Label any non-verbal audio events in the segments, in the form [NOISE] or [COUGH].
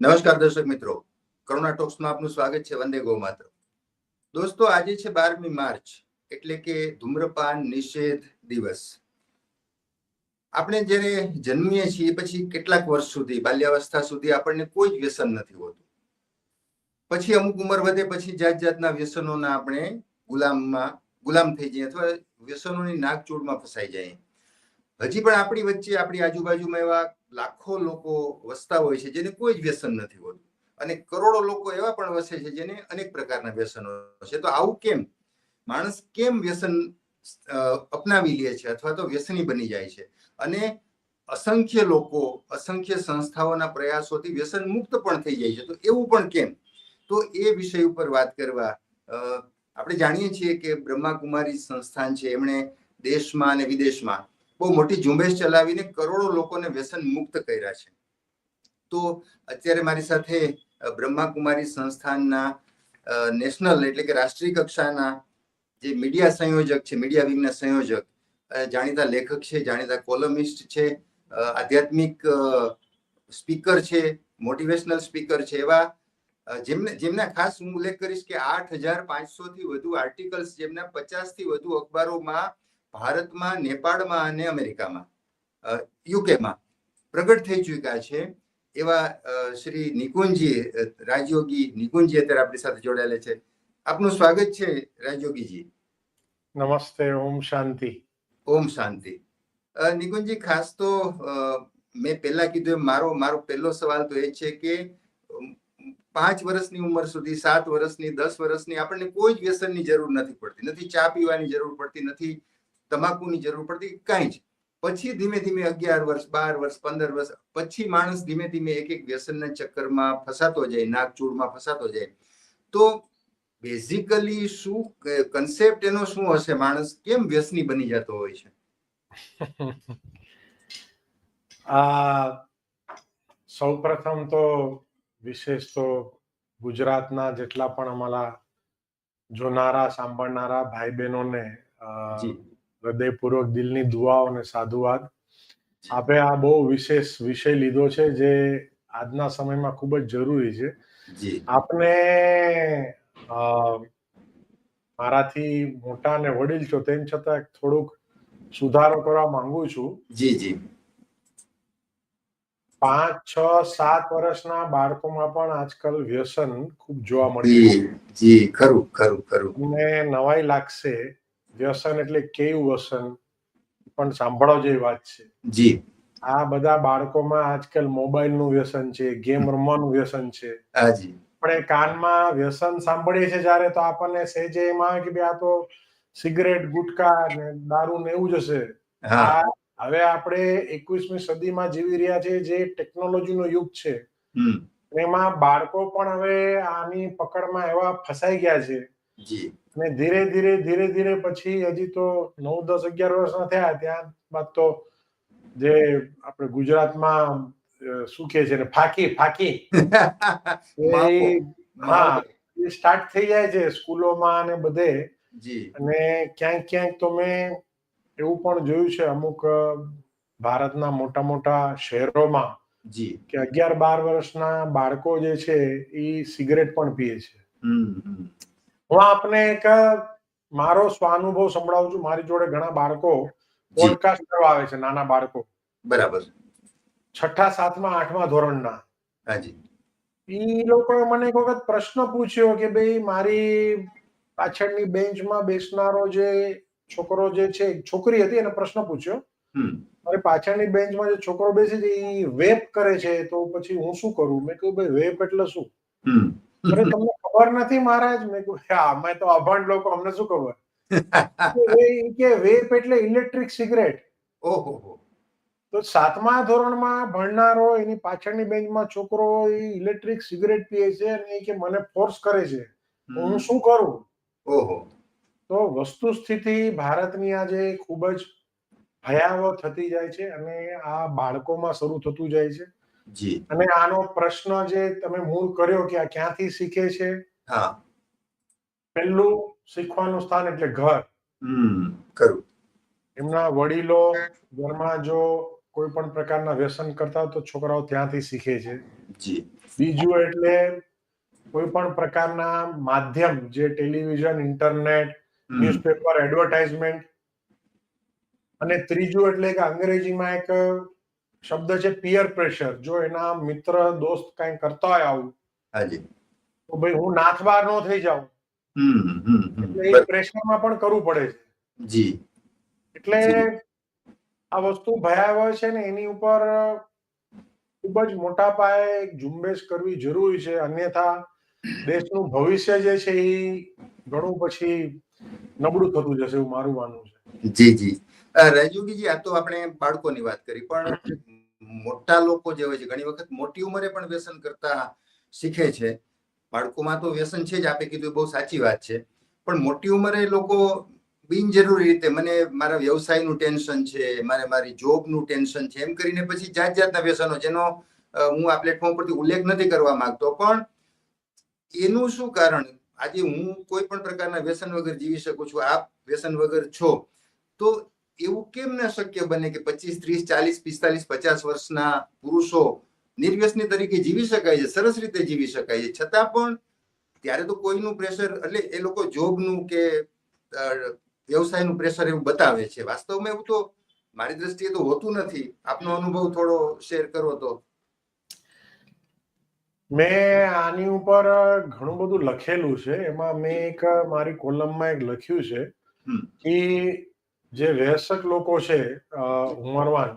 નમસ્કાર દર્શક મિત્રો. કરુણા ટોક્સમાં આપનું સ્વાગત છે વંદે ગો માત્ર દોસ્તો, આજે છે બારમી માર્ચ, એટલે કે ધૂમ્રપાન નિષેધ દિવસ. આપણે જ્યારે જન્મીએ છીએ, પછી કેટલાક વર્ષ સુધી, બાલ્યાવસ્થા સુધી આપણને કોઈ જ વ્યસન નથી હોતું. પછી અમુક ઉંમર વધે, પછી જાત જાતના વ્યસનોના આપણે ગુલામમાં, ગુલામ થઈ જઈએ અથવા વ્યસનોની નાગચૂળમાં ફસાઈ જાય હજી પણ આપણી વચ્ચે, આપણી આજુબાજુમાં એવા લાખો લોકો વસતા હોય છે જેને કોઈ જ વ્યસન નથી હોતું. અને કરોડો લોકો એવા પણ વસે છે જેને અનેક પ્રકારના વ્યસનો છે. તો આવું કેમ? માણસ કેમ વ્યસન અપનાવી લે છે અથવા તો વ્યસની બની જાય છે? અને અસંખ્ય લોકો, અસંખ્ય સંસ્થાઓના પ્રયાસોથી વ્યસન મુક્ત પણ થઈ જાય છે. તો એવું પણ કેમ? તો એ વિષય ઉપર વાત કરવા આપણે જાણીએ છીએ કે બ્રહ્માકુમારી સંસ્થાન છે. એમણે દેશમાં અને વિદેશમાં બહુ મોટી ઝુંબેશ ચલાવીને કરોડો લોકોને વ્યસન મુક્ત કર્યા છે. તો અત્યારે મારી સાથે બ્રહ્માકુમારી સંસ્થાનના નેશનલ એટલે કે રાષ્ટ્રીય કક્ષાના જે મીડિયા સંયોજક છે, મીડિયા વિંગના સંયોજક જાણીતા લેખક છે, જાણીતા કોલમિસ્ટ છે આધ્યાત્મિક સ્પીકર છે, મોટિવેશનલ સ્પીકર છે, એવા જેમને, જેમના ખાસ હું ઉલ્લેખ કરીશ કે આઠ હજાર પાંચસો થી વધુ આર્ટિકલ્સ, જેમના પચાસથી વધુ અખબારોમાં ભારતમાં નેપાળમાં અને અમેરિકામાં યુકેમાં પ્રગટ થઈ ચૂક્યા છે. એવા શ્રી નિકુંજી રાજયોગી નિકુંજી અત્યારે આપણી સાથે જોડાયેલા છે. આપનું સ્વાગત છે રાજયોગીજી. નમસ્તે ઓમ શાંતિ. ઓમ શાંતિ. નિકુંજી ખાસ તો મેં પહેલા કીધું મારો મારો પહેલો સવાલ તો એ છે કે પાંચ વર્ષની ઉંમર સુધી સાત વર્ષની દસ વર્ષની આપણને કોઈ જ વ્યસનની જરૂર નથી પડતી. નથી ચા પીવાની જરૂર પડતી નથી તમાકુની જરૂર પડતી કાંઈ જ. પછી ધીમે ધીમે અગિયાર વર્ષ બાર વર્ષ પંદર વર્ષ પછી માણસ ધીમે ધીમે એક એક વ્યસનના ચક્કરમાં ફસાતો જાય નાગચૂડમાં ફસાતો જાય. તો બેઝિકલી શું કન્સેપ્ટ એનો શું હશે? માણસ કેમ વ્યસની બની જતો હોય છે? [LAUGHS] આ સૌ પ્રથમ તો વિશેષ તો ગુજરાતના જેટલા પણ અમારા જોનારા સાંભળનારા ભાઈ બહેનોને હૃદયપૂર્વક દિલની દુઆઓ અને સાધુવાદ. આપે આ બહુ વિશેષ વિષય લીધો છે જે આજના સમયમાં ખૂબ જ જરૂરી છે. આપને મારાથી મોટા અને વડીલ છો તેમ છતાં થોડુંક સુધારો કરવા માંગુ છું. જી જી. પાંચ છ સાત વર્ષના બાળકોમાં પણ આજકાલ વ્યસન ખૂબ જોવા મળે જી ખરું ખરું ખરું. મને નવાઈ લાગશે. વ્યસન એટલે કેવું વ્યસન? પણ સાંભળો જેવી વાત છે. જી. આ બધા બાળકોમાં આજકાલ મોબાઈલનું વ્યસન છે ગેમ રમવાનું વ્યસન છે. હાજી આપણે કાનમાં વ્યસન સાંભળીએ છીએ જ્યારે તો આપણને સહેજે એમાં કે ભાઈ આ તો સિગરેટ ગુટકા ને દારૂ ને એવું જ હશે. હવે આપણે એકવીસમી સદીમાં જીવી રહ્યા છે જે ટેકનોલોજીનો યુગ છે. એમાં બાળકો પણ હવે આની પકડમાં એવા ફસાઈ ગયા છે. અને ધીરે ધીરે ધીરે ધીરે પછી હજી તો નવ દસ અગિયાર વર્ષના થયા ત્યાં બાદ તો જે આપણે ગુજરાતમાં શું કે છે ફાકી ફાકી. [LAUGHS] હા એ સ્ટાર્ટ થઈ જાય છે સ્કૂલોમાં અને બધે. અને ક્યાંક ક્યાંક તો મેં એવું પણ જોયું છે અમુક ભારતના મોટા મોટા શહેરોમાં જી. કે અગિયાર બાર વર્ષના બાળકો જે છે એ સિગરેટ પણ પીએ છે. હું આપને એક મારો સ્વાનુભવ સંભળાવું છું. મારી જોડે ઘણા બાળકો પોડકાસ્ટ કરવા આવે છે નાના બાળકો. બરાબર. છઠ્ઠા સાતમા આઠમા ધોરણના. હાજી એ લોકોએ મને એક વખત પ્રશ્ન પૂછ્યો કે ભાઈ મારી પાછળની બેન્ચમાં બેસનારો જે છોકરો જે છે છોકરી હતી એને પ્રશ્ન પૂછ્યો. મારી પાછળની બેન્ચમાં જે છોકરો બેસે છે એ વેપ કરે છે તો પછી હું શું કરું? મેં કહ્યું ભાઈ વેપ એટલે શું? અરે તમને ખબર નથી મહારાજ? મેં કહ્યું અમે તો અભણ લોકો અમને શું ખબર? કે વેપ એટલે ઇલેક્ટ્રિક સિગરેટ. ઓહો તો સાતમા ધોરણમાં ભણનારો એની પાછળની બેન્ચમાં છોકરો ઇલેક્ટ્રિક સિગરેટ પીએ છે અને કે મને ફોર્સ કરે છે. હું શું કરું? ઓહો. તો વસ્તુ સ્થિતિ ભારતની આજે ખૂબ જ ભયાવહ થતી જાય છે અને આ બાળકોમાં શરૂ થતું જાય છે. જી. અને આનો પ્રશ્ન જે તમે મૂળ કર્યો કે આ ક્યાંથી શીખે છે? હા. પહેલું શીખવાનું સ્થાન એટલે ઘર. હમ ખરું. એમના વડીલો ઘરમાં જો કોઈ પણ પ્રકારના વ્યસન કરતા તો છોકરાઓ ત્યાંથી શીખે છે. જી. બીજું એટલે કોઈ પણ પ્રકારના માધ્યમ જે ટેલિવિઝન ઇન્ટરનેટ ન્યૂઝપેપર એડવર્ટાઇઝમેન્ટ. અને ત્રીજું એટલે કે અંગ્રેજીમાં એક શબ્દ છે પિયર પ્રેશર જો એના મિત્ર દોસ્ત કઈ કરતા હોય આવું હાજી. તો ભાઈ હું નાથબાર નો થઈ જાઉં. એટલે એ પ્રેશરમાં પણ કરવું પડે છે. જી. એટલે આ વસ્તુ ભયાવહ છે ને એની ઉપર ખૂબ જ મોટા પાયે ઝુંબેશ કરવી જરૂરી છે. અન્યથા દેશનું ભવિષ્ય જે છે એ ઘણું પછી નબળું થતું જશે એવું મારું માનવું છે. જી જી. રાજુગીજી આ તો આપણે બાળકોની વાત કરી પણ મોટા લોકો જે હોય છે, ઘણી વખત મોટી ઉંમરે પણ વ્યસન કરતા શીખે છે. બાળકોમાં તો વ્યસન છે જ, આપે કીધું બહુ સાચી વાત છે. પણ મોટી ઉંમરે લોકો બિનજરૂરી રીતે, મને મારા વ્યવસાયનું ટેન્શન છે, મારે મારી જોબનું ટેન્શન છે, એમ કરીને પછી જાત જાતના વ્યસનો, જેનો હું આ પ્લેટફોર્મ પરથી ઉલ્લેખ નથી કરવા માંગતો. પણ એનું શું કારણ? આજે હું કોઈ પણ પ્રકારના વ્યસન વગર જીવી શકું છું, આપ વ્યસન વગર છો. તો એવું કેમ ન શક્ય બને કે પચીસ ત્રીસ ચાલીસ પિસ્તાલીસ પચાસ વર્ષના પુરુષો નિર્વ્યસની તરીકે જીવી શકાય છે સરસ રીતે જીવી શકાય છે. છતાં પણ ત્યારે તો કોઈનું પ્રેશર એટલે એ લોકો જોબનું કે વ્યવસાયનું પ્રેશર એવું બતાવે છે. વાસ્તવમાં એવું તો મારી દ્રષ્ટિએ તો હોતું નથી. આપનો અનુભવ થોડો શેર કરો તો. મેં આની ઉપર ઘણું બધું લખેલું છે. એમાં મેં એક મારી કોલમમાં એક લખ્યું છે કે જે વ્યસક લોકો છે ઉંમરવાન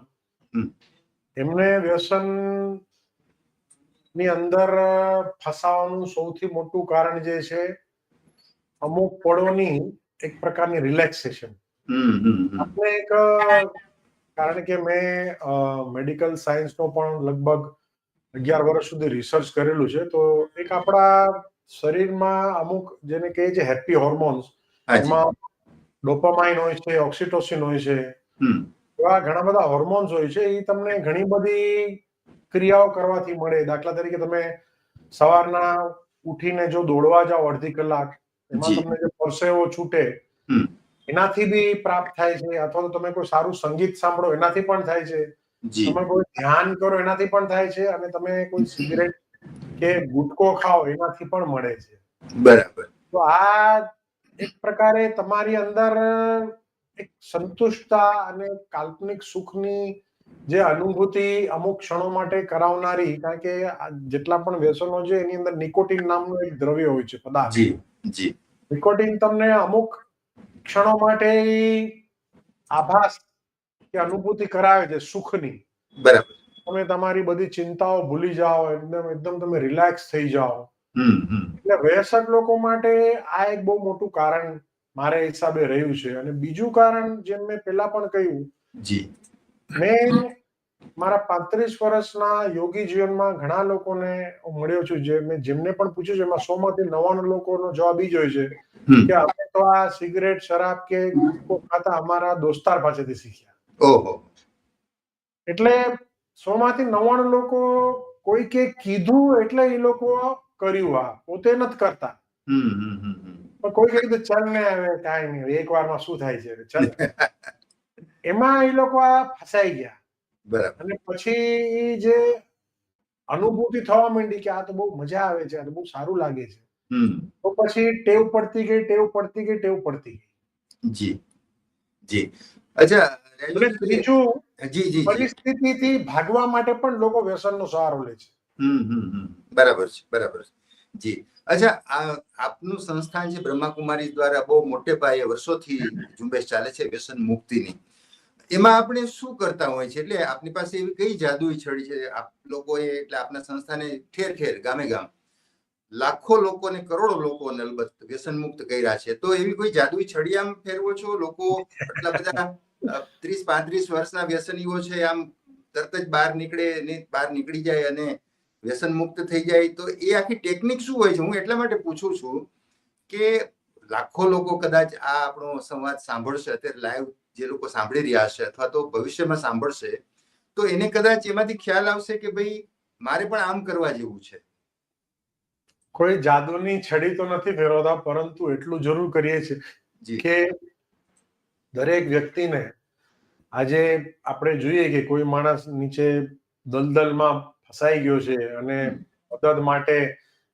એમને વ્યસનની અંદર ફસાવાનું સૌથી મોટું કારણ જે છે અમુક પળોની એક પ્રકારની રિલેક્સેશન. આપણે એક કારણ કે મેં મેડિકલ સાયન્સનો પણ લગભગ અગિયાર વર્ષ સુધી રિસર્ચ કરેલું છે તો એક આપણા શરીરમાં અમુક જેને કહે છે હેપી હોર્મોન્સ એમાં ડોપામાઇન હોય છે ઓક્સિટોસિન હોય છે. એવા ઘણા બધા હોર્મોન્સ હોય છે એ તમને ઘણી બધી ક્રિયાઓ કરવાથી મળે. દાખલા તરીકે તમે સવારના ઉઠીને જો દોડવા જાઓ અડધી કલાક એમાં તમને જે પરસેવો છૂટે એનાથી બી પ્રાપ્ત થાય છે. અથવા તો તમે કોઈ સારું સંગીત સાંભળો એનાથી પણ થાય છે. તમે કોઈ ધ્યાન કરો એનાથી પણ થાય છે અને તમે કોઈ સિગરેટ કે ગુટકો ખાઓ એનાથી પણ મળે છે. બરાબર. તો આ એક પ્રકારે તમારી અંદર એક સંતુષ્ટતા અને કાલ્પનિક સુખની જે અનુભૂતિ અમુક ક્ષણો માટે કરાવનારી કારણ કે જેટલા પણ વ્યસનો છે એની અંદર નિકોટિન નામનું એક દ્રવ્ય હોય છે પદાર્થ. જી. નિકોટિન તમને અમુક ક્ષણો માટે આભાસ કે અનુભૂતિ કરાવે છે સુખની. બરાબર. તમે તમારી બધી ચિંતાઓ ભૂલી જાઓ એકદમ એકદમ તમે રિલેક્સ થઈ જાઓ. એટલે વયસ્ક લોકો માટે આ એક બહુ મોટું કારણ મારે હિસાબે રહ્યું છે. અને બીજું કારણ જેમ મેં પેલા પણ કહ્યું જી. મેં મારા પાંત્રીસ વર્ષના યોગી જીવનમાં ઘણા લોકોને હું મળ્યો છું જે મેં જેમને પણ પૂછ્યું છે એમાં સો માંથી નવાણું લોકોનો જવાબ ઈ જ હોય છે કે અમે તો આ સિગરેટ શરાબ કે ગુટકો ખાતા અમારા દોસ્તાર પાસેથી શીખ્યા. ઓહો. એટલે સો માંથી નવાણું લોકો કોઈ કે કીધું એટલે એ લોકો કર્યું આ પોતે નથી કરતા. પણ કોઈ કીધું ચલ ને હવે કાંઈ નહીં એક વારમાં શું થાય છે ચલ. [LAUGHS] એમાં એ લોકો આ ફસાઈ ગયા. બરાબર. અને પછી જે અનુભૂતિ થવા માંડી કે આ તો બહુ મજા આવે છે આ તો બહુ સારું લાગે છે હમ. તો પછી ટેવ પડતી ગઈ ટેવ પડતી ગઈ ટેવ પડતી ગઈ. જી જી. અચ્છા રાજુજી, ત્રીજું જી જી જી. પરિસ્થિતિથી ભાગવા માટે પણ લોકો વ્યસનનો સહારો લે છે. હમ હમ હમ. બરાબર છે બરાબર છે. જી. અચ્છા આપનું સંસ્થાન છે બ્રહ્માકુમારી દ્વારા બહુ મોટે પાયે વર્ષોથી ઝુંબેશ ચાલે છે વ્યસન મુક્તિની. એમાં આપણે શું કરતા હોય છે? એટલે આપની પાસે એવી કઈ જાદુઈ છડી છે? આપ લોકોએ, એટલે આપના સંસ્થાને ઠેર ઠેર, ગામે ગામ, લાખો લોકોને, કરોડો લોકોને અલબત્ત વ્યસન મુક્ત કર્યા છે. તો એવી કોઈ જાદુઈ છડી આમ ફેરવો છો? લોકો આટલા બધા ત્રીસ પાંત્રીસ વર્ષના વ્યસનીઓ છે, આમ તરત જ બહાર નીકળે બહાર નીકળી જાય અને વ્યસન મુક્ત થઈ જાય તો એ આખી ટેકનિક શું હોય છે? હું એટલા માટે પૂછું છું કે લાખો લોકો કદાચ આ આપણો સંવાદ સાંભળશે. અત્યારે લાઈવ જે લોકો સાંભળી રહ્યા છે અથવા તો ભવિષ્યમાં સાંભળશે તો એને કદાચ એમાંથી ખ્યાલ આવશે કે ભાઈ મારે પણ આમ કરવા જેવું છે. કોઈ જાદુની છડી તો નથી ફેરવતા પરંતુ એટલું જરૂર કરીએ છીએ કે દરેક વ્યક્તિને આજે આપણે જોઈએ કે કોઈ માણસ નીચે દલદલમાં ફસાઈ ગયો છે અને મદદ માટે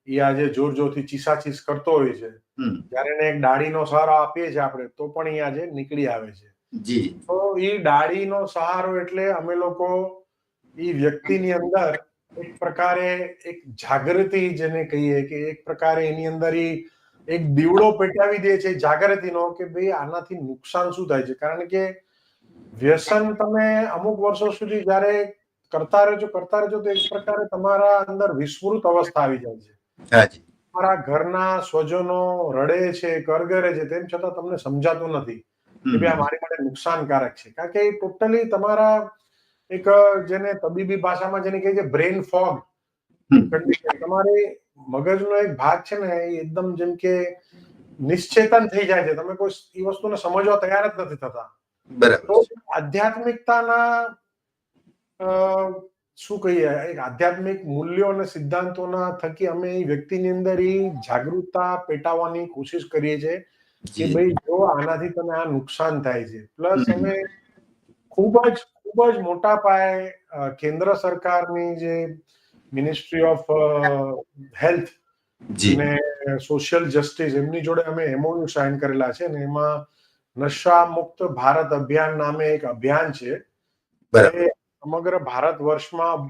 એ આજે જોર જોરથી ચીસાચીસ કરતો હોય છે. જ્યારે એને એક ડાળીનો સહારો આપીએ છીએ આપણે તો પણ એ આજે નીકળી આવે છે. તો એ ડાળીનો સહારો એટલે અમે લોકો એ વ્યક્તિની અંદર એક પ્રકારે એક જાગૃતિ જેને કહીએ કે એક પ્રકારે એની અંદર ઈ એક દીવડો પેટાવી દે છે જાગૃતિનો કે ભાઈ આનાથી નુકસાન શું થાય છે? કારણ કે વ્યસન તમે અમુક વર્ષો સુધી જ્યારે કરતા રહેજો કરતા રહેજો તો એક પ્રકારે તમારા અંદર વિસ્મૃત અવસ્થા આવી જાય છે. હાજી. તમારા ઘરના સ્વજનો રડે છે કરગરે છે તેમ છતાં તમને સમજાતું નથી કે ભાઈ આ મારી માટે નુકસાનકારક છે. કારણ કે એ ટોટલી તમારા એક જેને તબીબી ભાષામાં જેને કહે છે બ્રેન ફોગ. તમારી મગજનો એક ભાગ છે ને એ એકદમ જેમ કે નિશ્ચેતન થઈ જાય છે. તમે કોઈ એ વસ્તુને સમજવા તૈયાર જ નથી થતા. બરાબર તો આધ્યાત્મિકતાના શું કહીએ એક આધ્યાત્મિક મૂલ્યો અને સિદ્ધાંતોના થકી અમે એ વ્યક્તિની અંદર એ જાગૃતતા પેટાવવાની કોશિશ કરીએ છીએ કે ભાઈ જો આનાથી તમે આ નુકસાન થાય છે. પ્લસ અમે ખૂબ જ ખૂબ જ મોટા પાયે કેન્દ્ર સરકારની જે મિનિસ્ટ્રી ઓફ હેલ્થ અને સોશિયલ જસ્ટિસ એમની જોડે અમે એમઓયુ સાઇન કરેલા છે ને એમાં નશા મુક્ત ભારત અભિયાન નામે એક અભિયાન છે. સમગ્ર ભારત વર્ષમાં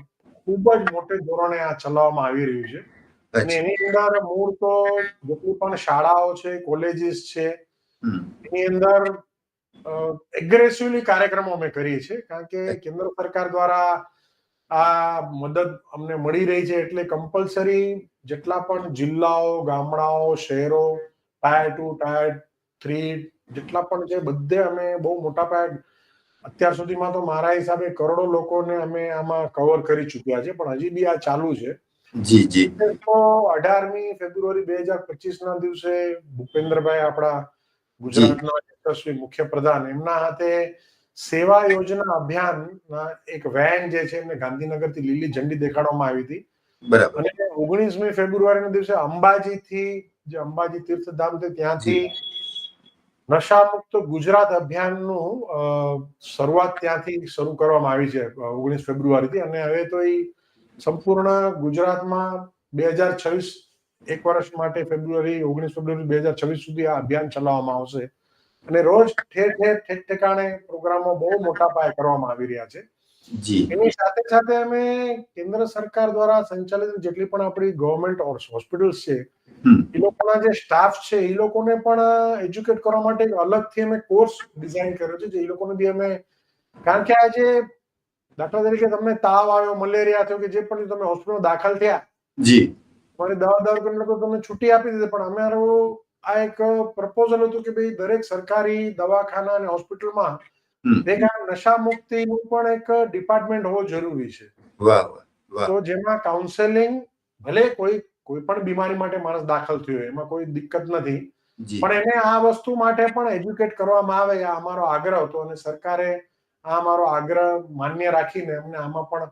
ખૂબ જ મોટે ધોરણે આ ચલાવવામાં આવી રહ્યું છે. અને એની અંદર મૂળ તો જેટલી પણ શાળાઓ છે કોલેજીસ છે એની અંદર એગ્રેસિવલી કાર્યક્રમો અમે કરીએ છીએ કારણ કે કેન્દ્ર સરકાર દ્વારા આ મદદ અમને મળી રહી છે એટલે કમ્પલસરી જેટલા પણ જિલ્લાઓ ગામડાઓ શહેરો ટાયર ટુ ટાયર થ્રી જેટલા પણ છે બધે અમે બહુ મોટા પાયે અત્યાર સુધીમાં તો મારા હિસાબે કરોડો લોકોને અમે આમાં કવર કરી ચૂક્યા છે પણ હજી બી આ ચાલુ છે. જી જી. તો અઢારમી ફેબ્રુઆરી બે હજાર પચીસ ના દિવસે ભૂપેન્દ્રભાઈ આપણા ગુજરાતના યશસ્વી મુખ્યપ્રધાન એમના હાથે સેવા યોજના અભિયાન ના એક વેન જે છે એમને ગાંધીનગરથી લીલી ઝંડી દેખાડવામાં આવી હતી. બરાબર. અને ઓગણીસમી ફેબ્રુઆરીના દિવસે અંબાજીથી જે અંબાજી તીર્થધામ છે ત્યાંથી નશામુક્ત ગુજરાત અભિયાનનું શરૂઆત ત્યાંથી શરૂ કરવામાં આવી છે ઓગણીસ ફેબ્રુઆરીથી. અને હવે તો એ સંપૂર્ણ ગુજરાતમાં બે હજાર છવ્વીસ એક વર્ષ માટે ફેબ્રુઆરી, ઓગણીસ ફેબ્રુઆરી બે હજાર છવ્વીસ સુધી આ અભિયાન ચલાવવામાં આવશે. અને રોજ ઠેર ઠેર ઠેક ઠેકાણે પ્રોગ્રામો બહુ મોટા પાયે કરવામાં આવી રહ્યા છે. જી. એની સાથે સાથે અમે કેન્દ્ર સરકાર દ્વારા સંચાલિત જેટલી પણ આપણી ગવર્મેન્ટ હોસ્પિટલ્સ છે એ લોકોના જે સ્ટાફ છે એ લોકોને પણ એજ્યુકેટ કરવા માટે અલગથી અમે કોર્સ ડિઝાઇન કર્યો છે જે એ લોકોને બી અમે કારણ કે આજે દાખલા તરીકે તમને તાવ આવ્યો મલેરિયા થયો કે જે પણ તમે હોસ્પિટલમાં દાખલ થયા જી. તમારી દવા દવા કરીને તો તમને છૂટી આપી દીધી પણ અમારું આ એક પ્રપોઝલ હતું કે ભાઈ દરેક સરકારી દવાખાના અને હોસ્પિટલમાં એક આ નશા મુક્તિનું પણ એક ડિપાર્ટમેન્ટ હોવો જરૂરી છે. તો જેમાં કાઉન્સેલિંગ ભલે કોઈ કોઈ પણ બીમારી માટે માણસ દાખલ થયો એમાં કોઈ દિક્કત નથી. પણ એને આ વસ્તુ માટે પણ એજ્યુકેટ કરવામાં આવે આ અમારો આગ્રહ હતો અને સરકારે આ અમારો આગ્રહ માન્ય રાખીને અમને આમાં પણ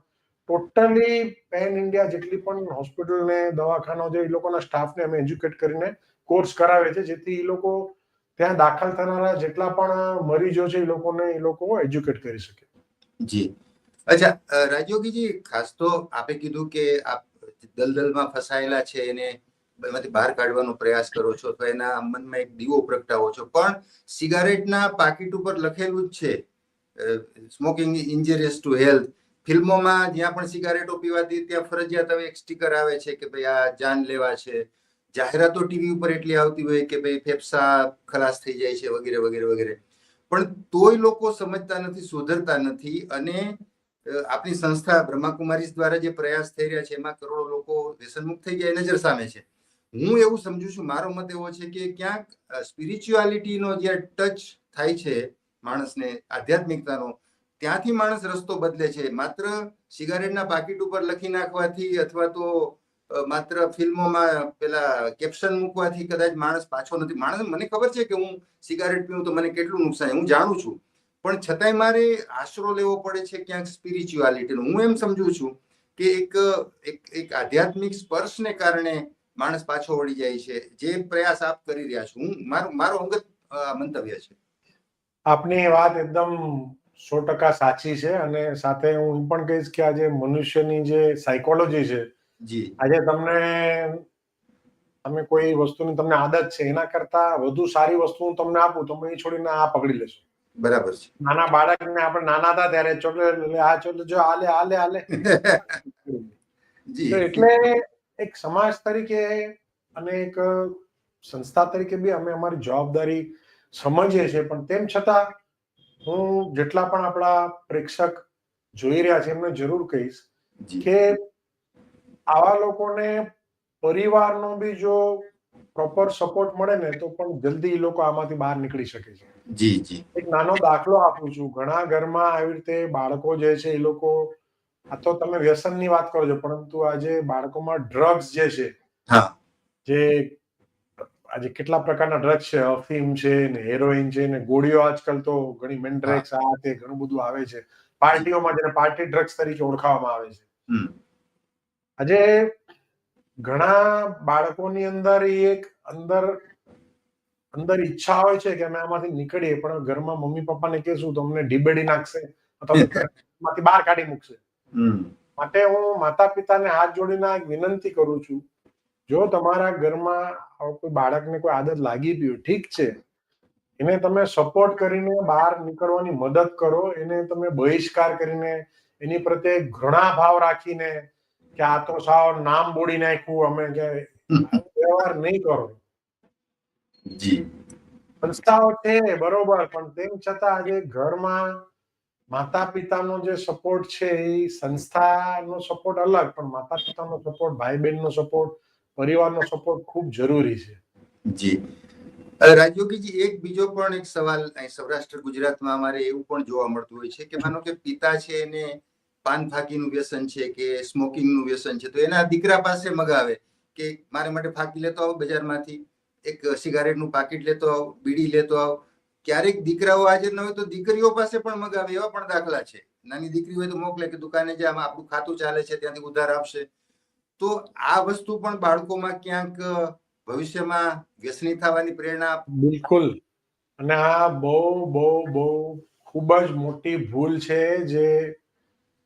ટોટલી પેન ઇન્ડિયા જેટલી પણ હોસ્પિટલ ને દવાખાનો જે એ લોકોના સ્ટાફને અમે એજ્યુકેટ કરીને કોર્સ કરાવે છે જેથી એ લોકો ત્યાં દાખલ થનારા જેટલા પણ મરીજો છે એ લોકોને એ લોકો એજ્યુકેટ કરી શકે. જી. અચ્છા રાજયોગીજી, ખાસ તો આપે કીધું કે આપ દલદલમાં ફસાયેલા છે એને એમાંથી બહાર કાઢવાનો પ્રયાસ કરો છો, તો એના મનમાં એક દીવો પ્રગટાવો છો. પણ સિગારેટના પાકીટ ઉપર લખેલું જ છે સ્મોકિંગ ઇન્જરિયસ ટુ હેલ્થ ફિલ્મોમાં જ્યાં પણ સિગારેટો પીવાતી ત્યાં ફરજિયાત હવે એક સ્ટીકર આવે છે કે ભાઈ આ જાન લેવા છે. જાહેરાતો ટીવી ઉપર એટલી આવતી હોય કે ભાઈ ફેફસા ખલાસ થઈ જાય છે વગેરે વગેરે વગેરે. પણ તોય લોકો સમજતા નથી, સુધરતા નથી અને આપણી સંસ્થા બ્રહ્માકુમારી દ્વારા જે પ્રયાસ થઈ રહ્યા છે એમાં કરોડો લોકો વ્યસનમુક્ત થઈ ગયા નજર સામે છે. હું એવું સમજુ છું, મારો મત એવો છે કે ક્યાંક સ્પિરિચ્યુઆલિટીનો જે ટચ થાય છે માણસને, આધ્યાત્મિકતાનો, ત્યાંથી માણસ રસ્તો બદલે છે. માત્ર સિગારેટના પાકીટ ઉપર લખી નાખવાથી અથવા તો માત્ર ફિલ્મોમાં પેલા કેપ્શન મૂકવાથી કદાચ માણસ પાછો નથી. માણસ મને ખબર છે કે હું સિગારેટ પીવું તો મને કેટલું નુકસાન હું જાણું છું. પણ છતાંય મારે આશરો લેવો પડે છે ક્યાંક સ્પિરિચ્યુઆલિટીનો હું એમ સમજુ છું કે એક એક એક આધ્યાત્મિક સ્પર્શને કારણે માણસ પાછો વળી જાય છે. જે પ્રયાસ આપ કરી રહ્યા છો. હું, મારો મારો અંગત મંતવ્ય છે. આપની વાત એકદમ સો ટકા સાચી છે અને સાથે હું પણ કહીશ કે આજે મનુષ્યની જે સાયકોલોજી છે જી. આજે તમને તમે કોઈ વસ્તુની તમને આદત છે એના કરતા વધુ સારી વસ્તુ હું તમને આપું તમે એ છોડીને આ પકડી લેશો. બરાબર છે. નાના બાળકને આપણે નાના હતા ત્યારે ચોકલેટ લે આ ચોકલેટ જો આલે આલે આલે. [LAUGHS] જી. તો એટલે એક સમાજ તરીકે અને એક સંસ્થા તરીકે બી અમે અમારી જવાબદારી સમજીએ છીએ પણ તેમ છતાં હું જેટલા પણ આપણા પ્રેક્ષક જોઈ રહ્યા છે એમને જરૂર કહીશ જી. કે આવા લોકોને પરિવારનો બી જો પ્રોપર સપોર્ટ મળે ને તો પણ જલ્દી એ લોકો આમાંથી બહાર નીકળી શકે છે. જી જી. એક નાનો દાખલો આપું છું. ઘણા ઘરમાં આવી રીતે બાળકો જે છે એ લોકો આ તો તમે વ્યસનની વાત કરો છો પરંતુ આજે બાળકોમાં ડ્રગ્સ જે છે હા. જે આજે કેટલા પ્રકારના ડ્રગ્સ છે અફીમ છે ને હેરોઈન છે ને ગોળીઓ આજકાલ તો ઘણી મેન્ડ્રેક્સ આ તે ઘણું બધું આવે છે. પાર્ટીઓમાં જેને પાર્ટી ડ્રગ્સ તરીકે ઓળખાવામાં આવે છે. આજે ઘણા બાળકોની અંદર એક અંદર અંદર ઈચ્છા હોય છે કે અમે આમાંથી નીકળીએ પણ ઘરમાં મમ્મી પપ્પાને કહેશું તો અમને ઢીબેડી નાખશે અથવા [LAUGHS] બહાર કાઢી મૂકશે. માટે હું માતા પિતાને હાથ જોડીને એક વિનંતી કરું છું. જો તમારા ઘરમાં કોઈ બાળકને કોઈ આદત લાગી ગઈ હોય ઠીક છે. એને તમે સપોર્ટ કરીને બહાર નીકળવાની મદદ કરો એને તમે બહિષ્કાર કરીને એની પ્રત્યે ઘૃણા ભાવ રાખીને કે આ તો સાવ નામ બોડી નાખ્યું અમે કે વ્યવહાર નહીં કરો. જી. સંસ્થાઓ છે બરોબર પણ તેમ છતાં આજે ઘરમાં માતા પિતાનો જે સપોર્ટ છે એ સંસ્થાનો સપોર્ટ અલગ પણ માતા પિતાનો સપોર્ટ ભાઈ બહેનનો સપોર્ટ પરિવારનો સપોર્ટ ખૂબ જરૂરી છે. જી. રાજયોગીજી એક બીજો પણ એક સવાલ અહીં સૌરાષ્ટ્ર ગુજરાતમાં અમારે એવું પણ જોવા મળતું હોય છે કે માનો કે પિતા છે એને પાન ફાકીનું વ્યસન છે કે સ્મોકિંગનું વ્યસન છે, તો એના દીકરા પાસે મગાવે કે મારે માટે ફાકી લેતો આવો બજારમાંથી, એક સિગારેટનું પાકીટ લેતો આવો, બીડી લેતો આવો. ક્યારેક દીકરાઓ હાજર ન હોય તો દીકરીઓ પાસે પણ મગાવે એવા પણ દાખલા છે. નાની દીકરી હોય તો મોકલે કે દુકાને જે, આમાં આપણું ખાતું ચાલે છે, ત્યાંથી ઉધાર આપશે. તો આ વસ્તુ પણ બાળકોમાં ક્યાંક ભવિષ્યમાં વ્યસની થવાની પ્રેરણા બિલકુલ. અને આ બહુ બહુ બહુ ખૂબ જ મોટી ભૂલ છે જે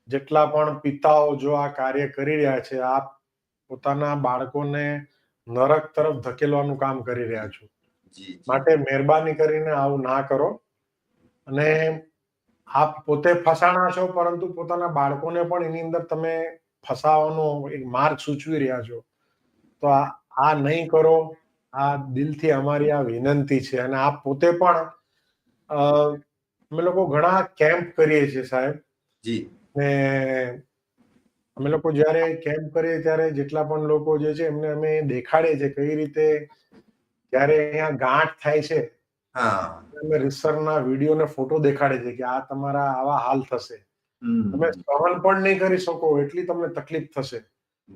જેટલા પણ પિતાઓ જો આ કાર્ય કરી રહ્યા છે આપ પોતાના બાળકોને નરક તરફ ધકેલવાનું કામ કરી રહ્યા છો. માટે મહેરબાની કરીને આવું ના કરો. અને આપ પોતે ફસાણા છો પરંતુ પોતાના બાળકોને પણ એની અંદર તમે ફસાવાનો એક માર્ગ સૂચવી રહ્યા છો. તો આ નહીં કરો. આ દિલથી અમારી આ વિનંતી છે. અને આપ પોતે પણ અમે લોકો ઘણા કેમ્પ કરીએ છીએ સાહેબ. જી. ને અમે લોકો જ્યારે કેમ્પ કરીએ ત્યારે જેટલા પણ લોકો જે છે એમને અમે દેખાડીએ છીએ કઈ રીતે જ્યારે અહીંયા ગાંઠ થાય છે. અમે રિસર્ચના વીડિયો ને ફોટો દેખાડે છે કે આ તમારા આવા હાલ થશે. તમે સહન પણ નહીં કરી શકો એટલી તમને તકલીફ થશે.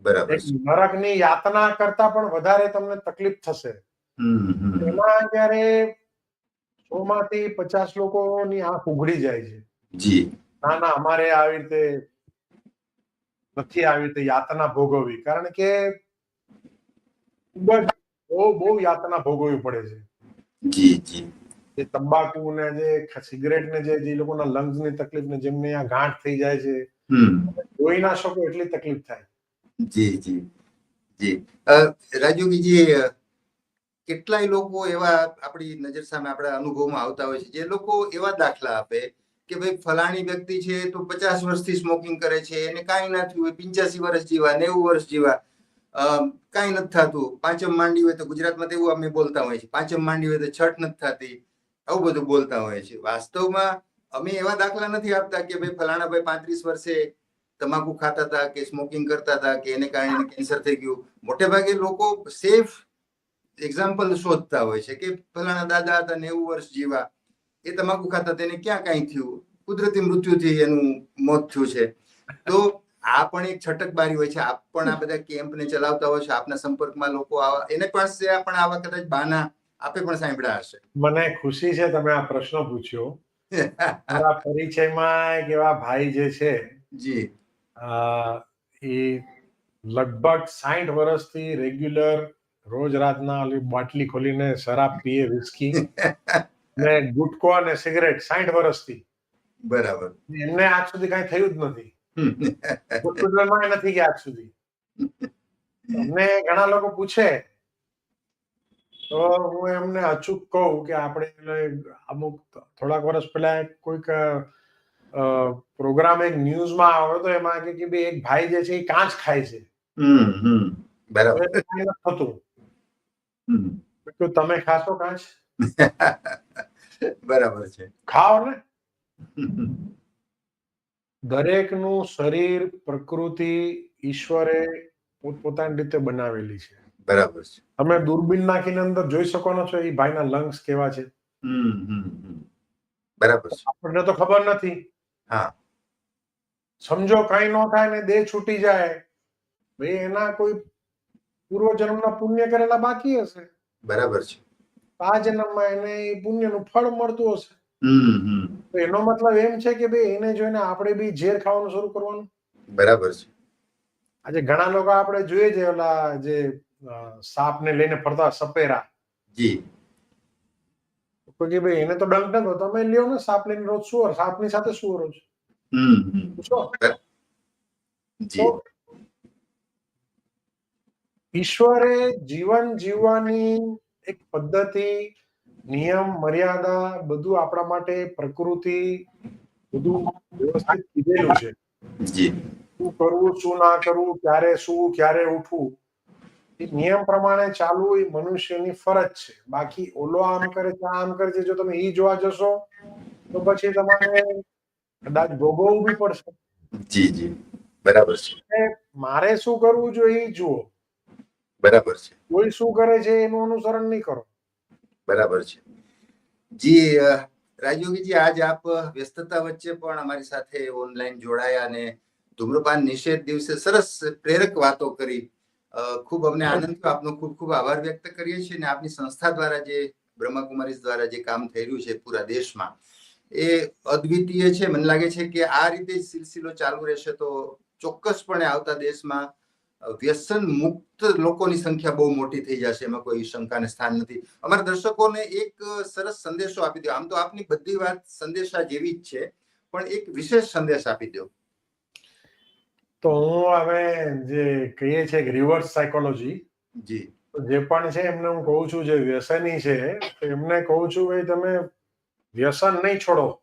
બરાબર. નરકની યાતના કરતા પણ વધારે તમને તકલીફ થશે. એમાં જ્યારે સો માંથી પચાસ લોકોની આંખ ઉઘડી જાય છે. જી. ના ના અમારે આવી રીતે નથી આવી રીતે યાતના ભોગવવી. કારણ કે ખૂબ જ બહુ બહુ યાતના ભોગવવી પડે છે. જી જી. જે તંબાકુ ને જે સિગરેટ ને જે જે લોકોના લંગ્સની તકલીફ ને જેમને અહીંયા ગાંઠ થઈ જાય છે જોઈ ના શકો એટલી તકલીફ થાય. જી જી જી. અ, રાજયોગીજી કેટલાય લોકો એવા આપણી નજર સામે આપણા અનુભવમાં આવતા હોય છે જે લોકો એવા દાખલા આપે કે ભાઈ ફલાણી વ્યક્તિ છે તો પચાસ વર્ષથી સ્મોકિંગ કરે છે એને કાંઈ ના થયું પિંચ્યાસી વર્ષ જીવા, નેવું વર્ષ જીવા. કાંઈ નથી થતું. પાંચમ માંડી હોય તો ગુજરાતમાં તેવું અમે બોલતા હોય છે પાંચમ માંડી હોય તો છઠ નથી થતી. આવું બધું બોલતા હોય છે વાસ્તવમાં અમે એવા દાખલા નથી આપતા કે ભાઈ ફલાણા ભાઈ પાંત્રીસ વર્ષે તમાકુ ખાતા હતા કે સ્મોકિંગ કરતા હતા કે એને કારણે કેન્સર થઈ ગયું. મોટે ભાગે લોકો સેફ એક્ઝામ્પલ શોધતા હોય છે કે ફલાણા દાદા હતા, નેવું વર્ષ જીવા. એ તમાકુ ખાતા તેને ક્યાં કાંઈ થયું? કુદરતી મૃત્યુથી એનું મોત થયું છે. તો આ પણ એક છટક બારી હોય છે. આપ પણ આ બધા કેમ્પ ને ચલાવતા હોય છે. આપના સંપર્કમાં લોકો આવા એને પાસે પણ આવા કદાચ બાના આપે પણ સાંભળ્યા હશે. મને ખુશી છે તમે આ પ્રશ્ન પૂછ્યો. [LAUGHS] મારા પરિચયમાં એક એવા ભાઈ જે છે જી. એ લગભગ સાઠ વર્ષથી રેગ્યુલર રોજ રાતના ઓલી બાટલી ખોલીને શરાબ પીએ વિસ્કી. [LAUGHS] ને ગુટકો અને સિગરેટ સાઠ વર્ષથી. બરાબર. એમને આજ સુધી કઈ થયું જ નથી. હોસ્પિટલમાં નથી ગયા આજ સુધી. અમને ઘણા લોકો પૂછે તો હું એમને અચૂક કહું કે આપણે અમુક થોડાક વર્ષ પહેલા એક કોઈક પ્રોગ્રામ એક ન્યૂઝમાં આવ્યો તો એમાં કે કે ભાઈ એક ભાઈ જે છે એ કાંચ ખાય છે. બરાબર. થતું. તમે ખાશો કાંચ? [LAUGHS] બરાબર છે. ખાઓ ને. દરેકનું શરીર પ્રકૃતિ ઈશ્વરે પોતપોતાની રીતે બનાવેલી છે. બરાબર છે. તમે દૂરબીન નાખીને અંદર જોઈ શકો છો એ ભાઈના લંગ્સ કેવા છે. બરાબર છે. આપણને તો ખબર નથી. હા. સમજો કઈ ન થાય ને દેહ છૂટી જાય. ભાઈ એના કોઈ પૂર્વજન્મના પુણ્ય કરેલા બાકી હશે. બરાબર છે. આ જન્મમાં એને એ પુણ્યનું ફળ મળતું હશે. તો એનો મતલબ એમ છે કે ભાઈ એને જોઈને આપણે બી ઝેર ખાવાનું શરૂ કરવાનું. બરાબર છે. આજે ઘણા લોકો આપણે જોઈએ છે ઓલા જે સાપને લઈને ફરતા સપેરા. જી. કે ભાઈ એને તો ડંક ડંક તમે લ્યો ને સાપ લઈને રોજ સુવર. સાપની સાથે સુવો રોજ હમ હમ. પૂછો. જી. તો ઈશ્વરે જીવન જીવવાની એક પદ્ધતિ નિયમ મર્યાદા બધું આપણા માટે પ્રકૃતિ બધું વ્યવસ્થિત કીધેલું છે. શું કરવું શું ના કરવું ક્યારે શું ક્યારે ઉઠવું એ નિયમ પ્રમાણે ચાલવું એ મનુષ્યની ફરજ છે. બાકી ઓલો આમ કરે છે આમ કરે છે જો તમે એ જોવા જશો તો પછી તમારે કદાચ ભોગવવું બી પડશે. જી જી. બરાબર છે. મારે શું કરવું જોઈએ એ જુઓ. બરાબર છે. કોઈ શું કરે છે એનું અનુસરણ નહીં કરો. બરાબર છે. જી રાજયોગીજી આજ આપ વ્યસ્તતા વચ્ચે પણ અમારી સાથે ઓનલાઈન જોડાયા અને ધૂમ્રપાન નિષેધ દિવસે સરસ પ્રેરક વાતો કરી. ખૂબ અમને આનંદ થયો. આપનો ખૂબ ખૂબ આભાર વ્યક્ત કરીએ છીએ અને આપની સંસ્થા દ્વારા જે બ્રહ્માકુમારીઝ દ્વારા જે કામ થઈ રહ્યું છે પૂરા દેશમાં એ અદ્વિતીય છે. મને લાગે છે કે આ રીતે સિલસિલો ચાલુ રહેશે તો ચોક્કસપણે આવતા દેશમાં વ્યસન મુક્ત લોકોની સંખ્યા બહુ મોટી થઈ જશે એમાં કોઈ શંકાને સ્થાન નથી. અમારા દર્શકોને એક સરસ સંદેશો આપી દો. આમ તો આપની બધી વાત સંદેશા જેવી જ છે પણ એક વિશેષ સંદેશ આપી દો. તો હું હવે જે કહીએ છીએ કે રિવર્સ સાયકોલોજી જી. જે પણ છે એમને હું કહું છું જે વ્યસની છે એમને કહું છું ભાઈ તમે વ્યસન નહીં છોડો.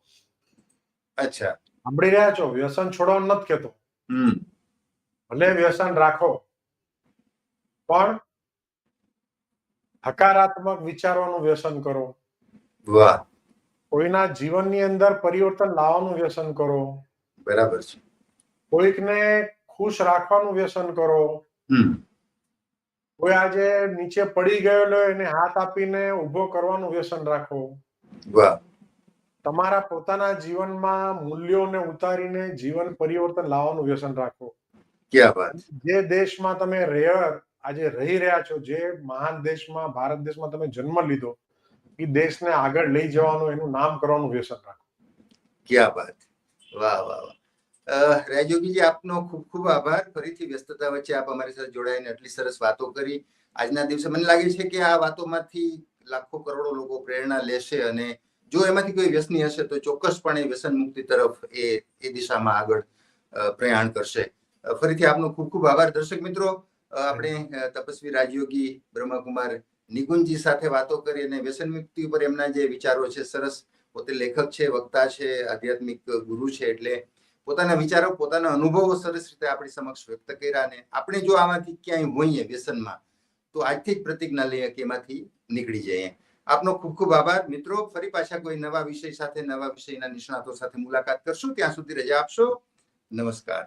અચ્છા. સાંભળી રહ્યા છો? વ્યસન છોડવાનું નથી કેતો હમ. ભલે વ્યસન રાખો. પણ હકારાત્મક વિચારવાનું વ્યસન કરો. વાહ. કોઈના જીવનની અંદર પરિવર્તન લાવવાનું વ્યસન કરો. બરાબર છે. કોઈકને ખુશ રાખવાનું વ્યસન કરો. કોઈ આજે નીચે પડી ગયેલો એને હાથ આપીને ઊભો કરવાનું વ્યસન રાખો. વાહ. તમારા પોતાના જીવનમાં મૂલ્યોને ઉતારીને જીવન પરિવર્તન લાવવાનું વ્યસન રાખો. જે દેશમાં તમે આજે રહી રહ્યા છો જે મહાન દેશમાં ભારત દેશમાં તમે જન્મ લીધો એ દેશને આગળ લઈ જવાનું એનું નામ કરવાનું વ્યસન રાખો. ક્યાં વાત? વાહ વાહ વાહ. અ, રાજયોગીજી આપનો ખૂબ ખૂબ આભાર. ફરીથી વ્યસ્તતા વચ્ચે આપ અમારી સાથે જોડાઈને આટલી સરસ વાતો કરી. આજના દિવસે મને લાગે છે કે આ વાતોમાંથી લાખો કરોડો લોકો પ્રેરણા લેશે અને જો એમાંથી કોઈ વ્યસની હશે તો ચોક્કસપણે વ્યસન મુક્તિ તરફ એ એ દિશામાં આગળ પ્રયાણ કરશે. ફરીથી આપનો ખૂબ ખૂબ આભાર. દર્શક મિત્રો આપણે તપસ્વી રાજયોગી બ્રહ્મકુમાર નિકુંજજી સાથે વાતો કરી અને વ્યસન મુક્તિ ઉપર એમના જે વિચારો છે સરસ પોતે લેખક છે વક્તા છે આધ્યાત્મિક ગુરુ છે એટલે પોતાના વિચારો પોતાના અનુભવો સરસ રીતે આપણી સમક્ષ વ્યક્ત કર્યા અને આપણે જો આમાંથી ક્યાંય હોઈએ વ્યસનમાં તો આજથી જ પ્રતિજ્ઞા લઈએ કે એમાંથી નીકળી જઈએ. આપનો ખૂબ ખૂબ આભાર. મિત્રો ફરી પાછા કોઈ નવા વિષય સાથે નવા વિષયના નિષ્ણાતો સાથે મુલાકાત કરશું. ત્યાં સુધી રજા આપશો. નમસ્કાર.